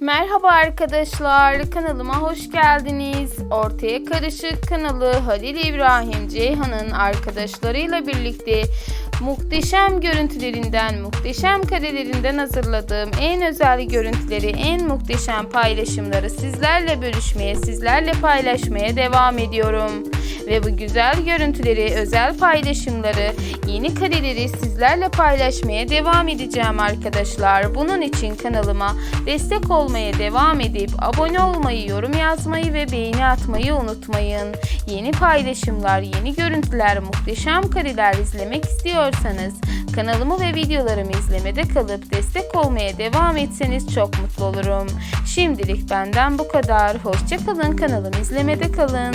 Merhaba arkadaşlar, kanalıma hoş geldiniz. Ortaya Karışık kanalı Halil İbrahim Ceyhan'ın arkadaşlarıyla birlikte muhteşem görüntülerinden, muhteşem karelerinden hazırladığım en özel görüntüleri, en muhteşem paylaşımları sizlerle bölüşmeye, sizlerle paylaşmaya devam ediyorum. Ve bu güzel görüntüleri, özel paylaşımları, yeni kareleri sizlerle paylaşmaya devam edeceğim arkadaşlar. Bunun için kanalıma destek olmaya devam edip abone olmayı, yorum yazmayı ve beğeni atmayı unutmayın. Yeni paylaşımlar, yeni görüntüler, muhteşem kareler izlemek istiyorsanız kanalımı ve videolarımı izlemede kalıp destek olmaya devam etseniz çok mutlu olurum. Şimdilik benden bu kadar. Hoşçakalın kanalımı izlemede kalın.